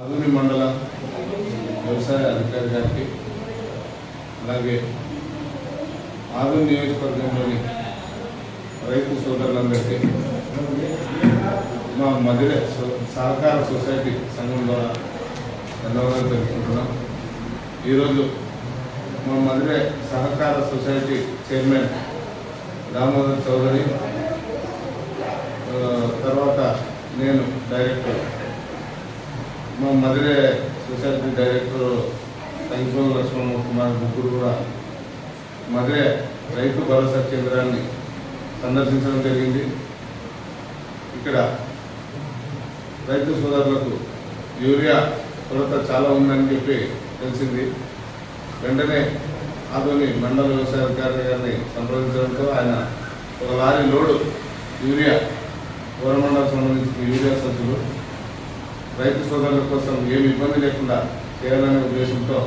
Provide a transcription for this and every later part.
అదుని మండల వ్యవసాయ అధికారి గారికి అలాగే ఆదూరు నియోజకవర్గంలోని రైతు సోదరులందరికీ మా మధుర సో- సహకార సొసైటీ సంఘం ద్వారా ధన్యవాదాలు తెలుపుకుంటున్నాం. ఈరోజు మా మధుర సహకార సొసైటీ చైర్మన్ దామోదర్ చౌదరి తర్వాత నేను డైరెక్టర్ మా మధురే సొసైటీ డైరెక్టర్ సంగీతం లక్ష్మణ కుమార్ ముగ్గురు కూడా మధురే రైతు భరోసా కేంద్రాన్ని సందర్శించడం జరిగింది. ఇక్కడ రైతు సోదరులకు యూరియా కొరత చాలా ఉందని చెప్పి తెలిసింది. వెంటనే ఆదోని మండల వ్యవసాయ అధికారి గారిని సంప్రదించడంతో ఆయన ఒక లారీ లోడు యూరియా గవర్నమెంట్ సంబంధించిన యూరియా సంచులు రైతు సోదరుల కోసం ఏమి ఇబ్బంది లేకుండా చేయాలనే ఉద్దేశంతో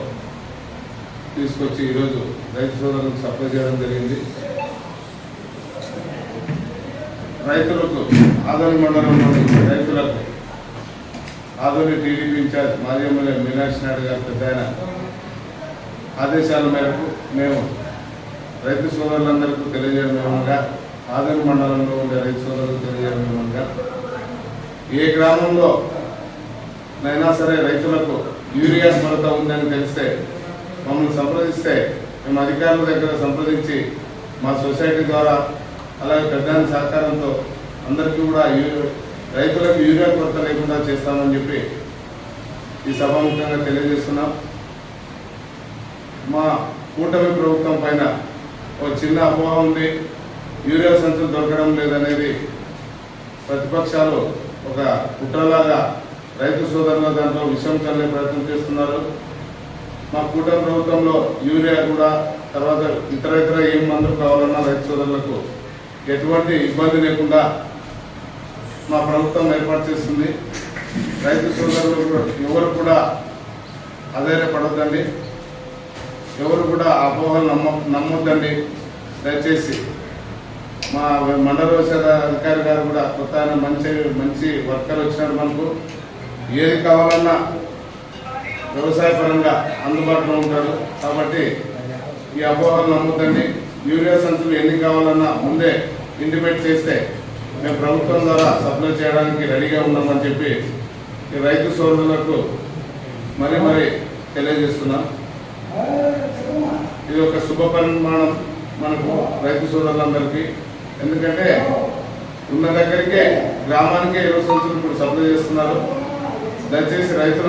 తీసుకొచ్చి ఈరోజు రైతు సోదరులకు సప్లై చేయడం జరిగింది. రైతులకు ఆదోని మండలంలోని రైతులకు ఆదోని టీడీపీ ఇన్ఛార్జ్ మాజీ ఎమ్మెల్యే మీనాక్షి నాయుడు గారి పెద్ద ఆయన ఆదేశాల మేరకు మేము రైతు సోదరులందరికీ తెలియజేయడం ఏమనగా ఆదోని మండలంలో ఉండే రైతు సోదరులకు తెలియజేయడం ఏమనగా ఏ గ్రామంలో అయినా సరే రైతులకు యూరియా కొరత ఉందని తెలిస్తే మమ్మల్ని సంప్రదిస్తే మేము అధికారుల దగ్గర సంప్రదించి మా సొసైటీ ద్వారా అలాగే పెద్ద సహకారంతో అందరికీ కూడా యూ- రైతులకు యూరియా కొరత లేకుండా చేస్తామని చెప్పి ఈ సభాముఖంగా తెలియజేస్తున్నాం. మా కూటమి ప్రభుత్వం పైన ఒక చిన్న అపోహ ఉంది. యూరియా సంచులు దొరకడం లేదనేది ప్రతిపక్షాలు ఒక కుట్రలాగా రైతు సోదరుల దాంట్లో విషయం చల్లే ప్రయత్నం చేస్తున్నారు. మా కూటమి ప్రభుత్వంలో యూరియా కూడా తర్వాత ఇతర ఇతర ఏం మందులు కావాలన్నా రైతు సోదరులకు ఎటువంటి ఇబ్బంది లేకుండా మా ప్రభుత్వం ఏర్పాటు చేస్తుంది. రైతు సోదరులు కూడా- ఎవరు కూడా అధైర్యపడొద్దండి. ఎవరు కూడా అపోహలు నమ్మ నమ్మొద్దండి. దయచేసి మా మండల వ్యవసాయ అధికారి గారు కూడా కొత్త ఆయన మంచి మంచి వర్కర్ వచ్చినారు మనకు. ఏది కావాలన్నా వ్యవసాయ పరంగా అందుబాటులో ఉంటాడు కాబట్టి ఈ అపోహలు నమ్ముతండి యూరియా సంచులు ఎన్ని కావాలన్నా ముందే ఇంటిమేట్ చేస్తే మేము ప్రభుత్వం ద్వారా సప్లై చేయడానికి రెడీగా ఉన్నామని చెప్పి ఈ రైతు సోదరులకు మరీ మరి తెలియజేస్తున్నాం. ఇది ఒక శుభ పరిమాణం మనకు రైతు సోదరులందరికీ. ఎందుకంటే ఉన్న దగ్గరికే గ్రామానికే ఇరవై సంచులు ఇప్పుడు సప్లై చేస్తున్నారు. దయచేసి రైతులు